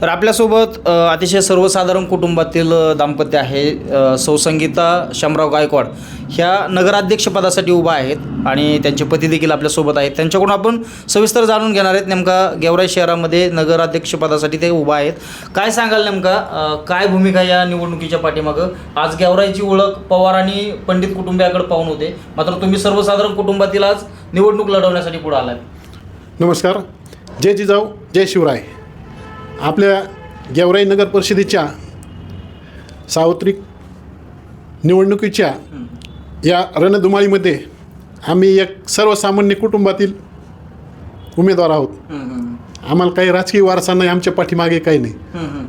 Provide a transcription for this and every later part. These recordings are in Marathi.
तर आपल्यासोबत अतिशय सर्वसाधारण कुटुंबातील दाम्पत्य आहे सौसंगीता शमराव गायकवाड. ह्या नगराध्यक्षपदासाठी उभा आहेत आणि त्यांचे पती देखील आपल्यासोबत आहेत. त्यांच्याकडून आपण सविस्तर जाणून घेणार आहेत नेमका गेवराई शहरामध्ये नगराध्यक्षपदासाठी ते उभा आहेत. काय सांगाल नेमका काय भूमिका या निवडणुकीच्या पाठीमागं? आज गेवराईची ओळख पवार आणि पंडित कुटुंबियाकडे पाहून होते. मात्र तुम्ही सर्वसाधारण कुटुंबातील आज निवडणूक लढवण्यासाठी पुढे आलात. नमस्कार. जय जिजाऊ जय शिवराय. आपल्या गेवराई नगर परिषदेच्या सार्वत्रिक निवडणुकीच्या या रणधुमाळीमध्ये आम्ही एक सर्वसामान्य कुटुंबातील उमेदवार आहोत. आम्हाला काही राजकीय वारसा नाही आमच्या पाठीमागे काही नाही.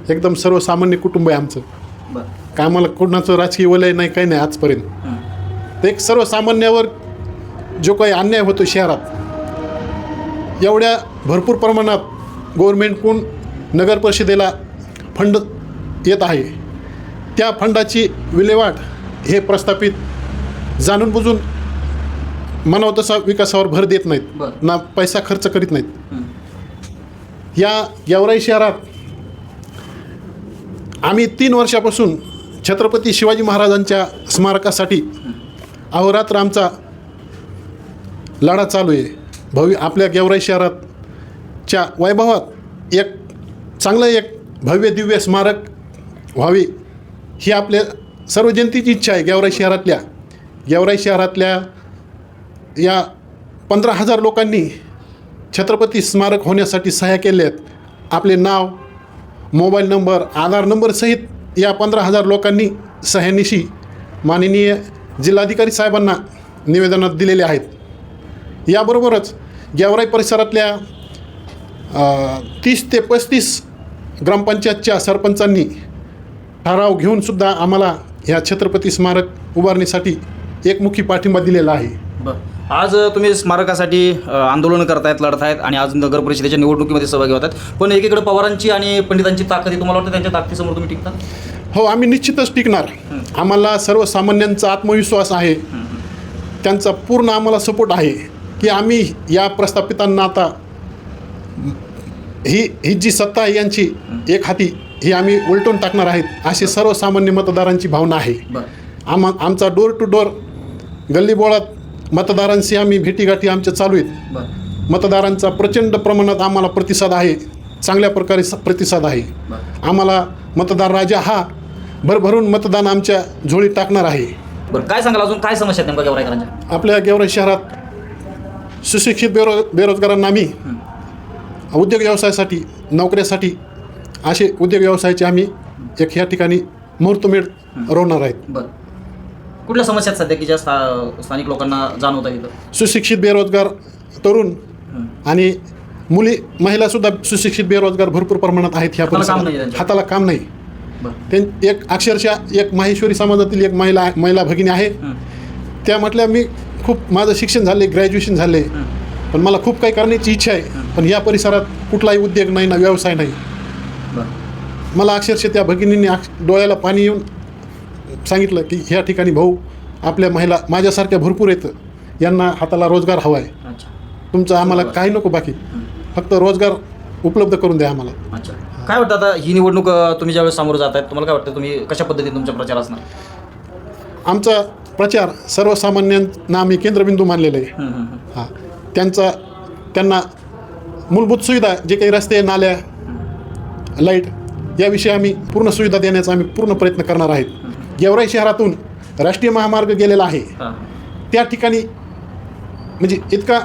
एकदम सर्वसामान्य कुटुंब आहे आमचं. का आम्हाला कोणाचं राजकीय वलय नाही काही नाही आजपर्यंत. तर एक सर्वसामान्यावर जो काही अन्याय होतो शहरात एवढ्या भरपूर प्रमाणात गव्हर्मेंटकडून नगर परिषदेला फंड येत आहे. त्या फंडाची विल्हेवाट हे प्रस्थापित जाणून बुजून म्हणावं तसा विकासावर भर देत नाहीत. ना पैसा खर्च करीत नाहीत. या गेवराई शहरात आम्ही तीन वर्षापासून छत्रपती शिवाजी महाराजांच्या स्मारकासाठी अहोरात्र आमचा लढा चालू आहे. भव्य आपल्या गेवराई शहरातच्या वैभवात एक चांगलं एक भव्य दिव्य स्मारक व्हावे ही आपल्या सर्व जनतेची इच्छा आहे गेवराई शहरातल्या. गेवराई शहरातल्या या पंधरा हजार लोकांनी छत्रपती स्मारक होण्यासाठी सहाय्य केले आहेत आपले नाव मोबाईल नंबर आधार नंबरसहित या पंधरा हजार लोकांनी सह्यानिशी माननीय जिल्हाधिकारी साहेबांना निवेदनात दिलेले आहेत. याबरोबरच गेवराई परिसरातल्या तीस ते पस्तीस ग्रामपंचायतच्या सरपंचांनी ठराव घेऊनसुद्धा आम्हाला ह्या छत्रपती स्मारक उभारणीसाठी एकमुखी पाठिंबा दिलेला आहे. बरं. आज तुम्ही स्मारकासाठी आंदोलन करतायत लढतायत आणि आज नगर परिषदेच्या निवडणुकीमध्ये सहभागी होतात. पण एकीकडे पवारांची आणि पंडितांची ताकद आहे तुम्हाला वाटतं त्यांच्या ताकदीसमोर तुम्ही टिकता? हो आम्ही निश्चितच टिकणार. आम्हाला सर्वसामान्यांचा आत्मविश्वास आहे. त्यांचा पूर्ण आम्हाला सपोर्ट आहे की आम्ही या प्रस्थापितांना आता ही ही जी सत्ता आहे यांची एक हाती ही आम्ही उलटून टाकणार आहेत अशी सर्वसामान्य मतदारांची भावना आहे. बरं. आम आमचा डोर टू डोर गल्लीबोळात मतदारांशी आम्ही भेटीगाठी आमच्या चालू आहेत. मतदारांचा प्रचंड प्रमाणात आम्हाला प्रतिसाद आहे चांगल्या प्रकारे स- प्रतिसाद आहे. आम्हाला मतदार राजा हा भरभरून मतदान आमच्या झोळीत टाकणार आहे. बरं काय सांगाल अजून? काय समस्या आपल्या गेवराई शहरात सुशिक्षित बेरो बेरोजगारांना आम्ही उद्योग व्यवसायासाठी नोकऱ्यासाठी असे उद्योग व्यवसायाचे आम्ही एक ह्या ठिकाणी मुहूर्तमेढ रोवणार आहेत. बरं. कुठल्या समस्या आहेत सध्या की ज्या स्था स्थानिक लोकांना जाणवतात इथं? सुशिक्षित बेरोजगार तरुण आणि मुली महिलासुद्धा सुशिक्षित बेरोजगार भरपूर प्रमाणात आहेत ह्या हाताला काम नाही त्यांच्या. हाताला काम नाही. बरं. त्यां एक अक्षरशः एक माहेश्वरी समाजातील एक महिला महिला भगिनी आहे. त्या म्हटल्या मी खूप माझं शिक्षण झाले ग्रॅज्युएशन झाले. पण मला खूप काही करण्याची इच्छा आहे. पण या परिसरात कुठलाही उद्योग नाही ना व्यवसाय नाही. मला अक्षरशः त्या भगिनींनी डोळ्याला पाणी येऊन सांगितलं की ह्या ठिकाणी भाऊ आपल्या महिला माझ्यासारख्या भरपूर येतं यांना हाताला रोजगार हवा आहे. तुमचं आम्हाला काही नको बाकी. फक्त रोजगार उपलब्ध करून द्या आम्हाला. अच्छा. काय वाटतं आता ही निवडणूक तुम्ही ज्यावेळेस सामोरं जात आहेत तुम्हाला काय वाटतं? तुम्ही कशा पद्धतीने तुमचा प्रचार असणार? आमचा प्रचार सर्वसामान्यांना आम्ही केंद्रबिंदू मानलेलं आहे. हां. त्यांचा त्यांना मूलभूत सुविधा जे काही रस्ते नाल्या लाइट याविषयी आम्ही पूर्ण सुविधा देण्याचा आम्ही पूर्ण प्रयत्न करणार आहेत. गेवराई शहरातून राष्ट्रीय महामार्ग गेलेला आहे. त्या ठिकाणी म्हणजे इतका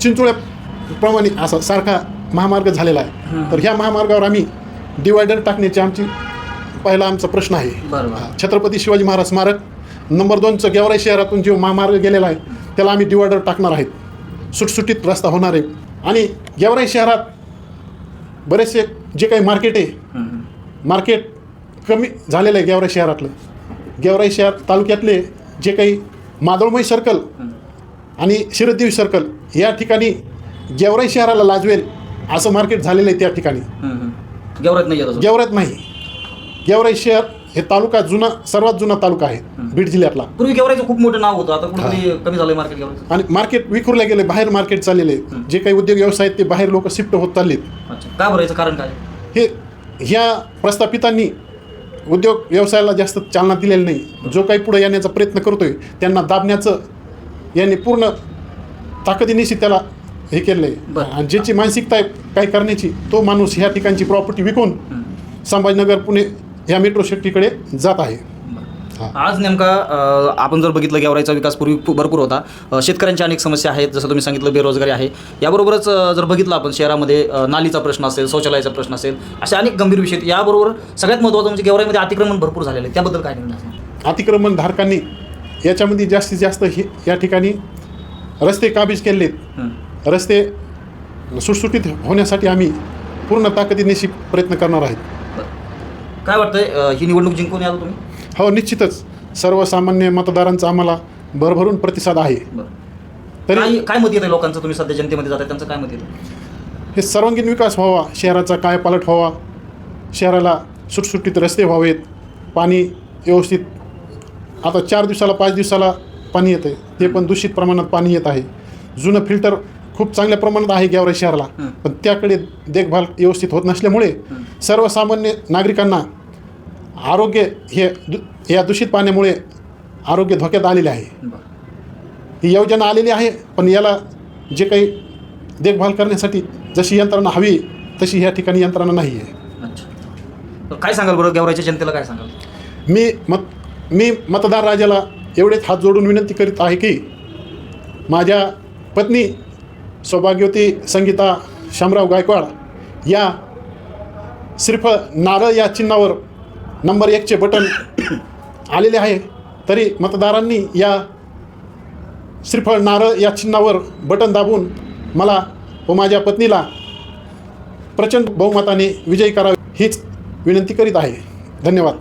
चिंचोळ्याप्रमाणे असा सारखा महामार्ग झालेला आहे. तर ह्या महामार्गावर आम्ही डिवायडर टाकण्याची आमची पहिला आमचा प्रश्न आहे. छत्रपती शिवाजी महाराज स्मारक नंबर दोनचं गेवराई शहरातून जो महामार्ग गेलेला आहे त्याला आम्ही डिवायडर टाकणार आहेत. सुटसुटीत रस्ता होणार आहे आणि गेवराई शहरात बरेचसे जे काही मार्केट आहे. मार्केट कमी झालेलं आहे गेवराई शहरातलं गेवराई शहर तालुक्यातले जे काही मादळमय सर्कल आणि शिरदेवी सर्कल या ठिकाणी गेवराई शहराला लाजवेल असं मार्केट झालेलं आहे त्या ठिकाणी. गेवरात नाही गेवरात नाही गेवराई शहर हे तालुका जुना सर्वात जुना तालुका आहे बीड जिल्ह्यातला. पूर्वी गेवराचं खूप मोठं नाव होतं आता कुठेतरी कमी झालंय मार्केट गेवराचं आणि मार्केट विखुरले गेले बाहेर मार्केट चाललेले. जे काही उद्योग व्यवसाय आहेत ते बाहेर लोक शिफ्ट होत चाललेत. अच्छा. का बरं याचं कारण काय? हे ह्या प्रस्थापितांनी उद्योग व्यवसायाला जास्त चालना दिलेली नाही. जो काही पुढे येण्याचा प्रयत्न करतोय त्यांना दाबण्याचं यांनी पूर्ण ताकदीनिशी त्याला हे केलं आहे. आणि ज्याची मानसिकता आहे काय करण्याची तो माणूस ह्या ठिकाणची प्रॉपर्टी विकून संभाजीनगर पुणे ह्या मेट्रो सिटीकडे जात आहे. आज नेमका अ, आपण जर बघितलं गेवराईचा विकास पूर्वी पू- भरपूर होता. अ, शेतकऱ्यांच्या अनेक समस्या आहेत जसं तुम्ही सांगितलं बेरोजगारी आहे. याबरोबरच अ, जर बघितलं आपण शहरामध्ये अ, नालीचा प्रश्न असेल शौचालयाचा प्रश्न असेल असे अनेक गंभीर विषय आहेत. याबरोबर सगळ्यात महत्त्वाचं म्हणजे गेवराईमध्ये अतिक्रमण भरपूर झालेलं आहे. त्याबद्दल काय निर्णय? अतिक्रमण धारकांनी याच्यामध्ये जास्तीत जास्त हे या ठिकाणी रस्ते काबीज केले हं. रस्ते सुटसुटीत होण्यासाठी आम्ही पूर्ण ताकदीनिशी प्रयत्न करणार आहेत. काय वाटतंय ही निवडणूक जिंकून याल तुम्ही? हो निश्चितच. सर्वसामान्य मतदारांचा आम्हाला भरभरून प्रतिसाद आहे. तरी काय काय मत येतं लोकांचं? तुम्ही सध्या जनतेमध्ये जाताय त्यांचं काय मत येतं हे सर्वांगीण विकास व्हावा शहराचा कायपालट व्हावा शहराला सुटसुटीत रस्ते व्हावेत पाणी व्यवस्थित आता चार दिवसाला पाच दिवसाला पाणी येतं आहे ते पण दूषित प्रमाणात पाणी येत आहे. जुनं फिल्टर खूप चांगल्या प्रमाणात आहे गेवराई शहराला. पण त्याकडे देखभाल व्यवस्थित होत नसल्यामुळे सर्वसामान्य नागरिकांना आरोग्य हे दु या दूषित पाण्यामुळे आरोग्य धोक्यात आलेले आहे. ही योजना आलेली आहे पण याला जे काही देखभाल करण्यासाठी जशी यंत्रणा हवी तशी ह्या ठिकाणी यंत्रणा नाही आहे. तर काय सांगाल बरं गेवराईच्या जनतेला काय सांगाल? मी मत मी मतदार राजाला एवढेच हात जोडून विनंती करीत आहे की माझ्या पत्नी सौभाग्यवती संगीता शामराव गायकवाड या श्रीफळ नारळ या चिन्हावर नंबर एकचे बटन आलेले आहे. तरी मतदारांनी या श्रीफळ नारळ या चिन्हावर बटन दाबून मला व माझ्या पत्नीला प्रचंड बहुमताने विजयी करावे हीच विनंती करीत आहे. धन्यवाद.